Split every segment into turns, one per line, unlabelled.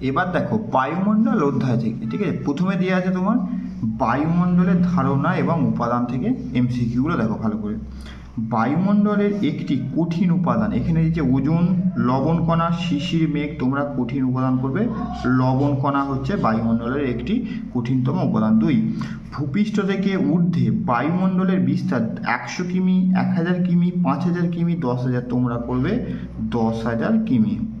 এবার দেখো, বায়ুমণ্ডল অধ্যায় থেকে, ঠিক আছে? প্রথমে দেওয়া আছে তোমার বায়ুমণ্ডলের ধারণা এবং উপাদান থেকে এমসিকিউগুলো দেখো ভালো করে। বায়ুমণ্ডলের একটি কঠিন উপাদান, এখানে যে ওজন, লবণ কণা, শিশির মেঘ, তোমরা কঠিন উপাদান করবে। লবণ কণা হচ্ছে বায়ুমণ্ডলের একটি কঠিনতম উপাদান। দুই, ভূপৃষ্ঠ থেকে ঊর্ধ্বে বায়ুমণ্ডলের বিস্তার একশো কিমি, এক হাজার কিমি, পাঁচ হাজার কিমি, দশ হাজার তোমরা করবে দশ হাজার কিমি।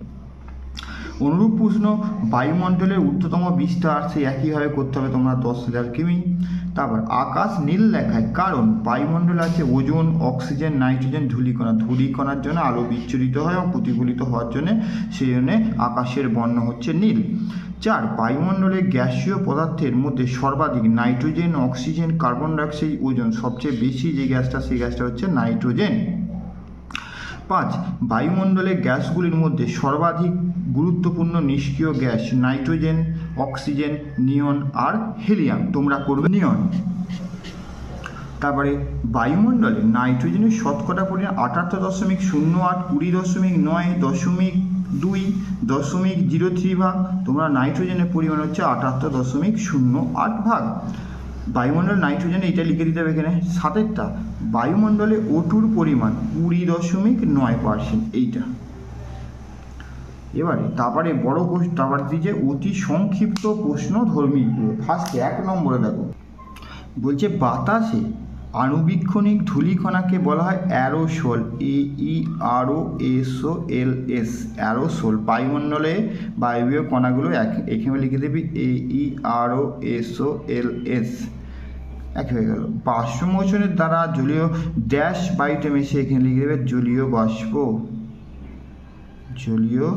অনুরূপ প্রশ্ন, বায়ুমণ্ডলের ঊর্ধ্বতম বিস্তার, সেই একইভাবে করতে হবে তোমরা দশ হাজার কিমি। তারপর, আকাশ নীল দেখায় কারণ বায়ুমণ্ডলে আছে ওজন, অক্সিজেন, নাইট্রোজেন, ধূলিকণা। ধূলিকণার জন্য আলো বিচ্ছুরিত হয় এবং প্রতিফলিত হওয়ার জন্য সেই জন্য আকাশের বর্ণ হচ্ছে নীল। চার, বায়ুমণ্ডলে গ্যাসীয় পদার্থের মধ্যে সর্বাধিক নাইট্রোজেন, অক্সিজেন, কার্বন ডাইঅক্সাইড ওজন সবচেয়ে বেশি, যে গ্যাসটা, সেই গ্যাসটা হচ্ছে নাইট্রোজেন। পাঁচ, বায়ুমণ্ডলে গ্যাসগুলির মধ্যে সর্বাধিক গুরুত্বপূর্ণ নিষ্ক্রিয় গ্যাস, নাইট্রোজেন, অক্সিজেন, নিয়ন আর হেলিয়াম। তোমরা করবে নিয়ন। তারপরে বায়ুমণ্ডলে নাইট্রোজেনের শতকরা পরিমাণ আটাত্তর দশমিক শূন্য আট, কুড়ি দশমিক নয়, দশমিক দুই, দশমিক জিরো থ্রি ভাগ, তোমরা নাইট্রোজেনের পরিমাণ হচ্ছে আটাত্তর দশমিক শূন্য আট ভাগ। বায়ুমণ্ডল নাইট্রোজেন এটা লিখে দিতে হবে এখানে, সাতেরটা। বায়ুমণ্ডলে ওটুর পরিমাণ কুড়ি দশমিক নয় পার্সেন্ট এইটা। এবারে তারপরে বড় কোষ তারপরে দিয়েছে অতি সংক্ষিপ্ত প্রশ্ন ধর্মী ফার্স্টে এক নম্বরে দেখো। বলছে, বাতাসে আণুবীক্ষণিক ধূলিকণাকে বলা হয় aerosol A E R O S O L S aerosol. বায়ুমণ্ডলে বায়বীয় কণাগুলো এক, এখানে লিখে দেবি এ E R O S O L S এক হয়ে গেল। বাষ্প মোচনের দ্বারা জলীয় ড্যাশ বায়ুতে মিশে এখানে লিখে দেবে জলীয় বাষ্প। জলীয়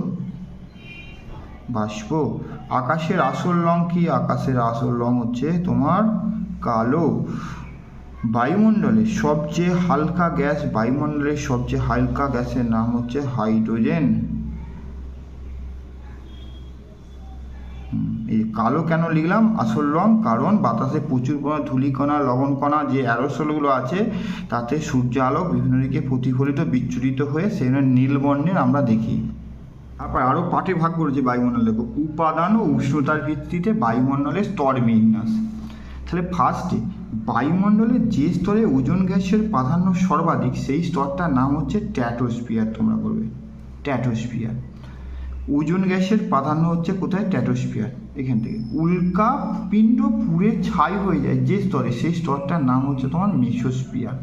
বাষ্প। আকাশের আসল রং কি? আকাশের আসল রং হচ্ছে তোমার কালো। বায়ুমণ্ডলে সবচেয়ে হালকা গ্যাস বায়ুমণ্ডলের সবচেয়ে হালকা গ্যাসের নাম হচ্ছে হাইড্রোজেন। এই কালো কেন লিখলাম? আসল রং কারণ বাতাসে প্রচুর পরিমাণে ধূলিকণা, লবণকণা যে অ্যারোসলগুলো আছে, তাতে সূর্য আলো বিভিন্ন দিকে প্রতিফলিত, বিচ্ছুরিত হয়ে সেখানে নীল বর্ণের আমরা দেখি। তারপর আরও পাঠে ভাগ করেছে বায়ুমণ্ডল। উপাদান ও উষ্ণতার ভিত্তিতে বায়ুমণ্ডলের স্তর বিন্যাস। তাহলে ফার্স্টে বায়ুমণ্ডলের যে স্তরে ওজন গ্যাসের প্রাধান্য সর্বাধিক, সেই স্তরটার নাম হচ্ছে ট্যাটোস্পিয়ার তোমরা করবে ট্যাটোস্পিয়ার ওজন গ্যাসের প্রাধান্য হচ্ছে কোথায়? ট্যাটোস্পিয়ার এখান থেকে। উল্কা পিণ্ড পুড়ে ছাই হয়ে যায় যে স্তরে, সেই স্তরটার নাম হচ্ছে তোমার মেসোস্পিয়ার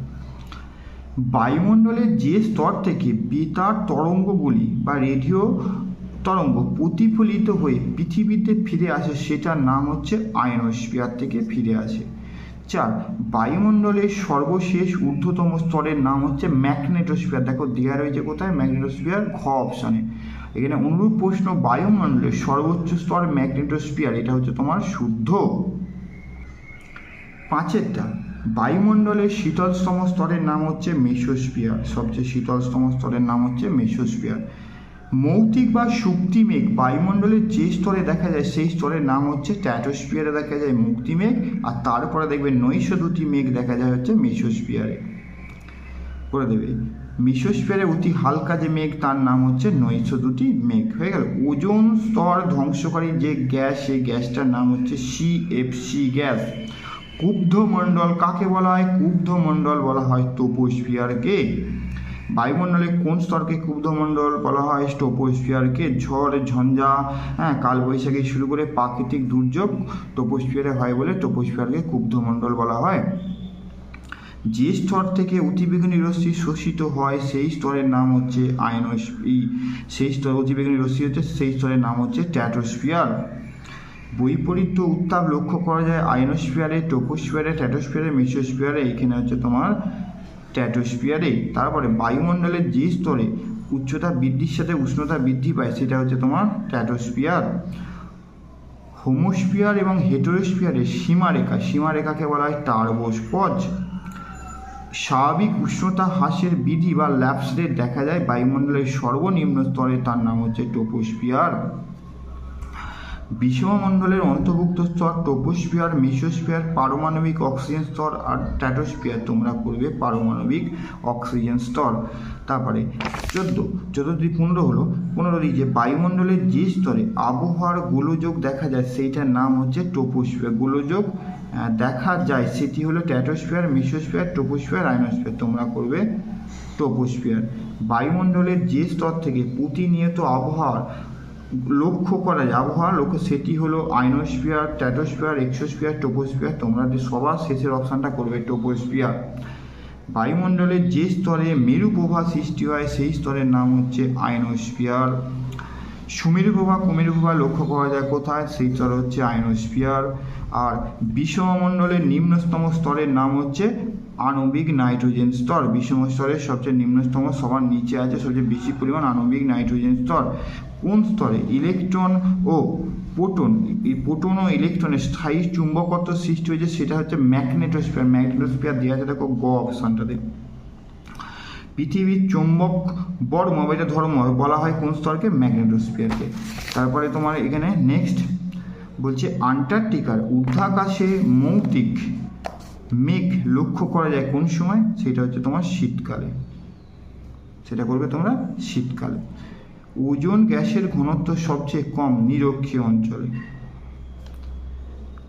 বায়ুমণ্ডলের যে স্তর থেকে বেতার তরঙ্গগুলি বা রেডিও তরঙ্গ প্রতিফলিত হয়ে পৃথিবীতে ফিরে আসে, সেটার নাম হচ্ছে আয়নোস্ফিয়ার থেকে ফিরে আসে। চার, বায়ুমণ্ডলের সর্বশেষ ঊর্ধ্বতম স্তরের নাম হচ্ছে ম্যাগনেটোস্ফিয়ার। দেখো দেওয়া রয়েছে কোথায়? ম্যাগনেটোস্ফিয়ার ঘ অপশানে। এখানে অনুরূপ প্রশ্ন, বায়ুমণ্ডলের সর্বোচ্চ স্তর ম্যাগনেটোস্ফিয়ার, এটা হচ্ছে তোমার শুদ্ধ। পাঁচেরটা বায়ুমণ্ডলের শীতলতম স্তরের নাম হচ্ছে মেসোস্ফিয়ার সবচেয়ে শীতলতম স্তরের নাম হচ্ছে মেসোস্ফিয়ার মৌতিক বা শুক্তি মেঘ বায়ুমণ্ডলের যে স্তরে দেখা যায়, সেই স্তরের নাম হচ্ছে ট্যাটোস্ফিয়ারে দেখা যায় মুক্তি মেঘ আর তারপরে দেখবে নৈশ দুটি মেঘ দেখা যায় হচ্ছে মেসোস্ফিয়ারে করে দেবে। মিসোস্ফিয়ারে অতি হালকা যে মেঘ, তার নাম হচ্ছে নৈশ দুটি মেঘ। হয়ে গেল। ওজোন স্তর ধ্বংসকারী যে গ্যাস, সেই গ্যাসটার নাম হচ্ছে সিএফসি গ্যাস। কুব্ধ মণ্ডল কাকে বলা হয়? কুব্ধ মণ্ডল বলা হয় টোপোস্ফিয়ারকে বায়ুমণ্ডলে কোন স্তরকে কুব্ধমণ্ডল বলা হয়? টোপোস্ফিয়ারকে ঝড়, ঝঞ্ঝা হ্যাঁ কালবৈশাখী শুরু করে প্রাকৃতিক দুর্যোগ টোপোস্ফিয়ারে হয় বলে টোপোস্ফিয়ারকে কুব্ধমণ্ডল বলা হয়। যে স্তর থেকে অতিবেগুনি রশ্মি শোষিত হয়, সেই স্তরের নাম হচ্ছে আয়নোস্ফি সেই স্তর অতিবেগুনি রশ্মি হচ্ছে সেই স্তরের নাম হচ্ছে ট্যাটোস্ফিয়ার। বৈপরীত্য উত্তাপ লক্ষ্য করা যায় আয়নোস্ফিয়ারে টোপোস্ফিয়ারে ট্যাটোস্ফিয়ারে মেসোস্ফিয়ারে এখানে হচ্ছে তোমার ট্যাটোস্ফিয়ারে, তারপরে বায়ুমণ্ডলের যে স্তরে উচ্চতা বৃদ্ধির সাথে উষ্ণতা বৃদ্ধি পায়, সেটা হচ্ছে তোমার ট্যাটোস্ফিয়ার। হোমোস্ফিয়ার এবং হেটোরোস্ফিয়ারের সীমারেখা, সীমারেখাকে বলা হয় টার্বোস্পজ স্বাভাবিক উষ্ণতা হ্রাসের বিধি বা ল্যাপস রেট দেখা যায় বায়ুমণ্ডলের সর্বনিম্ন স্তরে, তার নাম হচ্ছে টোপোস্ফিয়ার বিষমমণ্ডলের অন্তর্ভুক্ত স্তর টোপোস্ফিয়ার মেসোস্ফিয়ার, পারমাণবিক অক্সিজেন স্তর আর ট্যাটোস্ফিয়ার তোমরা করবে পারমাণবিক অক্সিজেন স্তর। তারপরে চোদ্দ চোদ্দ পনেরো হলো, পনেরো যে বায়ুমণ্ডলের যে স্তরে আবহাওয়ার গোলযোগ দেখা যায়, সেইটার নাম হচ্ছে টোপোস্ফিয়ার গোলযোগ দেখা যায় সেটি হলো ট্যাটোস্ফিয়ার মিসোস্ফিয়ার টোপোস্ফিয়ার আইনোস্ফিয়ার তোমরা করবে টোপোস্ফিয়ার বায়ুমণ্ডলের যে স্তর থেকে প্রতিনিয়ত আবহাওয়ার লক্ষ্য করা যায়। আবহাওয়া লক্ষ্য, সেটি হলো আইনোস্ফিয়ার, ট্যাটোস্ফিয়ার, এক্সোস্ফিয়ার, টোপোস্ফিয়ার। তোমরা যে সবার শেষের অপশানটা করবে, টোপোস্ফিয়ার। বায়ুমণ্ডলের যে স্তরে মেরু প্রভা সৃষ্টি হয়, সেই স্তরের নাম হচ্ছে আইনোস্ফিয়ার। সুমেরু প্রভা কুমেরু প্রভা লক্ষ্য করা যায় কোথায়? সেই স্তর হচ্ছে আইনোস্ফিয়ার। আর বিষমমণ্ডলের নিম্নতম স্তরের নাম হচ্ছে আণবিক নাইট্রোজেন স্তর। বিষম স্তরের সবচেয়ে নিম্নতম সবার নিচে আছে, সবচেয়ে বেশি পরিমাণ আণবিক নাইট্রোজেন স্তর। কোন স্তরে ইলেকট্রন ও প্রোটন, এই প্রোটন ও ইলেকট্রনের স্থায়ী চুম্বকত্ব সৃষ্টি হয়েছে সেটা হচ্ছে ম্যাগনেটোস্ফিয়ার। ম্যাগনেটোস্ফিয়ার দেওয়া আছে দেখো গ অপশানটাতে। পৃথিবীর চুম্বক বর্ম বা এটা ধর্ম বলা হয় কোন স্তরকে? ম্যাগনেটোস্ফিয়ারকে। তারপরে তোমার এখানে নেক্সট বলছে আন্টার্কটিকার ঊর্ধ্বাকাশে মৌতিক মেঘ লক্ষ্য করা যায় কোন সময়? সেটা হচ্ছে তোমার শীতকালে। সেটা করবে তোমরা শীতকালে। ওজোন গ্যাসের ঘনত্ব সবচেয়ে কম নিরক্ষীয় অঞ্চলে।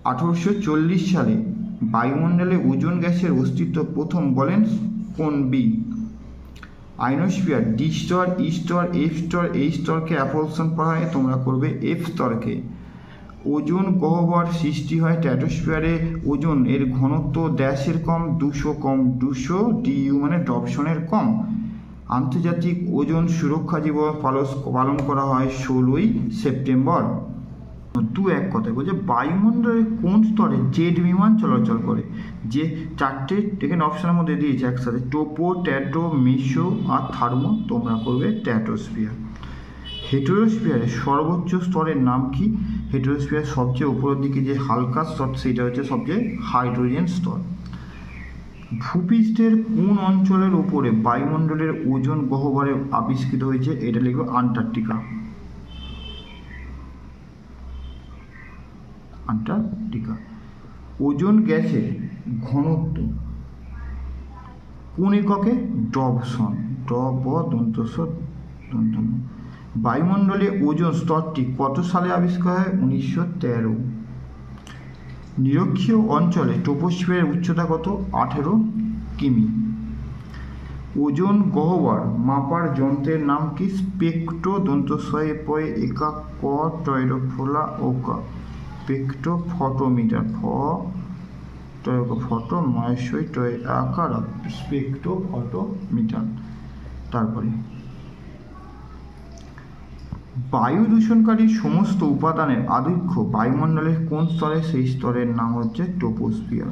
আঠারোশো চল্লিশ সালে বায়ুমণ্ডলে ওজোন গ্যাসের অস্তিত্ব প্রথম বলেন কোন বি? আইনোস্ফিয়ার ডি স্তর, ই স্তর, এফ স্তর, এই স্তরকে অ্যাপলসন করা হয়, তোমরা করবে এফ স্তরকে। ওজোন গহ্বর সৃষ্টি হয় ট্যাটোস্ফিয়ারে ওজন এর ঘনত্ব ড্যাশের কম, দুশো কম, দুশো ডিইউ মানে ডপশনের কম। আন্তর্জাতিক ওজন সুরক্ষা দিবস পালন করা হয় ষোলোই সেপ্টেম্বর। দু এক কথায় বলছে, বায়ুমণ্ডলের কোন স্তরে জেট বিমান চলাচল করে? যে চারটে এখানে অপশানের মধ্যে দিয়েছে একসাথে, টোপো, ট্যাটো, মিশো আর থার্মো, তোমরা করবে ট্যাটোস্ফিয়ার। হেটেরোস্ফিয়ারের সর্বোচ্চ স্তরের নাম কি? হেটেরোস্ফিয়ার সবচেয়ে উপরের দিকে যে হালকা স্তর, সেটা হচ্ছে সবচেয়ে হাইড্রোজেন স্তর। ভূপৃষ্ঠের কোন অঞ্চলের উপরে বায়ুমণ্ডলের ওজন গহ্বরে আবিষ্কৃত হয়েছে, এটা লিখবে আন্টার্কটিকা। আন্টার্কটিকা। ওজন গ্যাসের ঘনত্ব কোন এককে? ডবসন। ডব দন্তস দন্ত। বায়ুমণ্ডলে ওজন স্তরটি কত সালে আবিষ্কার হয়? উনিশশো তেরো। নিরক্ষীয় অঞ্চলে টোপোস্ফিয়ারের উচ্চতা কত? আঠেরো কিমি। ওজন গহ্বর মাপার যন্ত্রের নাম কি? স্পেক্টো দন্তস্বয়ে পয়ে একা ক টয়রোফোলা ওকা স্পেক্টো ফটোমিটার ফ টয়ক ফটো ময়সই টয় আকার স্পেক্টো ফটোমিটার তারপরে বায়ু দূষণকারী সমস্ত উপাদানের আধিক্য বায়ুমণ্ডলের কোন স্তরে, সেই স্তরের নাম হচ্ছে টোপোস্ফিয়ার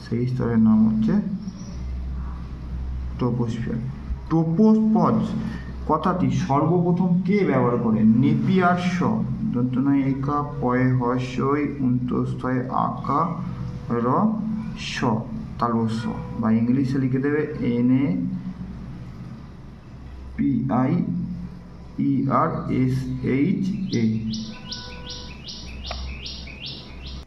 সেই স্তরের নাম হচ্ছে টোপোস্ফিয়ার টোপোস্পজ কথাটি সর্বপ্রথম কে ব্যবহার করে? নেপিয়ার স দন্তনয় একা, পয়ে হর্ষই উন্তস্তয় আকা, র স। তালস বা ইংলিশে লিখে দেবে N A P I E R S H A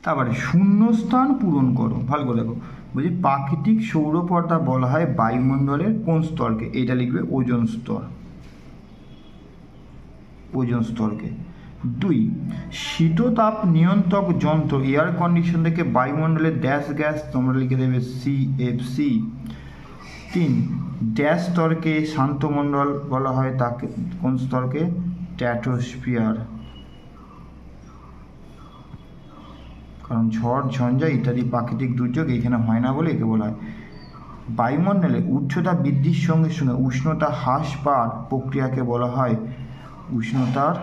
তারপরে শূন্যস্থান পূরণ করো। ভালো করে দেখো। বলছি প্রাকৃতিক সৌরপর্দা বলা হয় বায়ুমণ্ডলের কোন স্তরকে? এটা লিখবে ওজন স্তর। ওজন স্তরকে। দুই, শীততাপ নিয়ন্ত্রক যন্ত্র এয়ার কন্ডিশন থেকে বায়ুমণ্ডলের ড্যাশ গ্যাস তোমরা লিখে দেবে সি এফ সি তিন, ড্যাশ স্তরকে শান্তমণ্ডল বলা হয় তাকে, কোন স্তরকে? ট্যাটোস্ফিয়ার কারণ ঝড়, ঝঞ্ঝা ইত্যাদি প্রাকৃতিক দুর্যোগ এখানে হয় না বলে একে বলা হয়। বায়ুমণ্ডলে উচ্চতা বৃদ্ধির সঙ্গে সঙ্গে উষ্ণতা হ্রাস পাওয়ার প্রক্রিয়াকে বলা হয় উষ্ণতার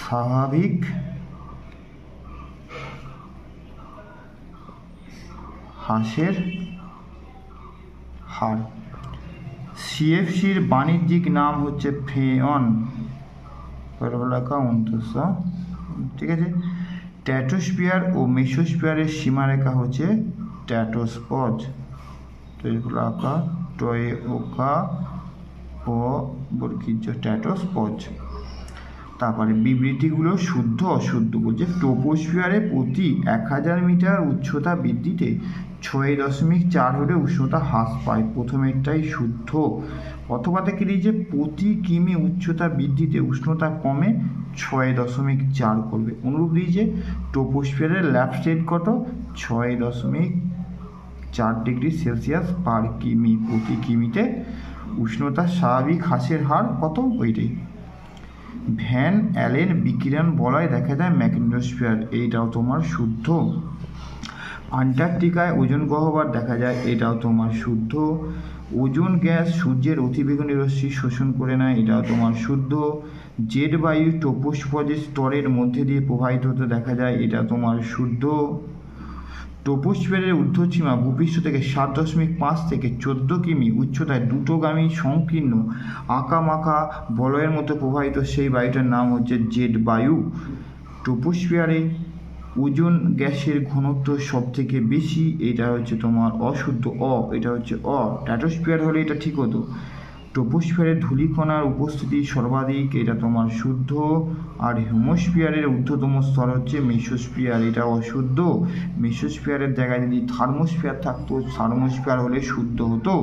স্বাভাবিক হ্রাসের হার। সিএফসির বাণিজ্যিক নাম হচ্ছে ফেয়ন উনত্রিশশো ঠিক আছে? ট্যাটোস্পিয়ার ও মেসোস্পিয়ারের সীমারেখা হচ্ছে ট্যাটোস্পজ। তো এগুলো আঁকা টয়ে ওকা প বর্গীজ ট্যাটোস্পজ। তারপরে বিবৃতিগুলো শুদ্ধ অশুদ্ধ বলছে, ট্রোপোস্ফিয়ারে প্রতি এক হাজার মিটার উচ্চতা বৃদ্ধিতে ছয় দশমিক চার হলে উষ্ণতা হ্রাস পায়। প্রথমেরটাই শুদ্ধ। অথবা থেকে যে প্রতি কিমি উচ্চতা বৃদ্ধিতে উষ্ণতা কমে ছয় দশমিক চার করবে। অনুরূপ দিয়েছে ট্রোপোস্ফিয়ারের ল্যাব স্টেট কত ছয় দশমিক চার ডিগ্রি সেলসিয়াস পার কিমি প্রতি কিমিতে উষ্ণতা স্বাভাবিক হ্রাসের হার কত? ওইটাই। ভ্যান অ্যালেন বিকিরণ বলয় দেখা যায় ম্যাগনেটোস্ফিয়ার। এইটাও তোমার শুদ্ধ। আন্টার্কটিকায় ওজন গহ্বর দেখা যায়, এটাও তোমার শুদ্ধ। ওজন গ্যাস সূর্যের অতিবেগুনি রশ্মি শোষণ করে নেয়, এটাও তোমার শুদ্ধ। জেট বায়ু টোপোস্পজের স্তরের মধ্যে দিয়ে প্রবাহিত হতে দেখা যায়, এটা তোমার শুদ্ধ। টোপোস্ফিয়ারের ঊর্ধ্বসীমা ভূপৃষ্ঠ থেকে সাত দশমিক পাঁচ থেকে চোদ্দ কিমি, উচ্চতায় দ্রুতগামী সংকীর্ণ, আঁকামাকা বলয়ের মতো প্রবাহিত সেই বায়ুটার নাম হচ্ছে জেট বায়ু। টোপোস্ফিয়ারে ওজন গ্যাসের ঘনত্ব সব থেকে বেশি, এটা হচ্ছে তোমার অশুদ্ধ অ, এটা হচ্ছে অ। ট্যাটোস্ফিয়ার হলে এটা ঠিক হতো। ট্রোপোস্ফিয়ারে ধূলিকণার উপস্থিতি সর্বাধিক। এটা তোমার শুদ্ধ। আর হিমোস্ফিয়ারের ঊর্ধ্বতম স্তর হচ্ছে মেসোস্ফিয়ার। এটা অশুদ্ধ। মেসোস্ফিয়ারের জায়গায় যদি থার্মোস্ফিয়ার থাকতো, থার্মোস্ফিয়ার হলে শুদ্ধ হতো।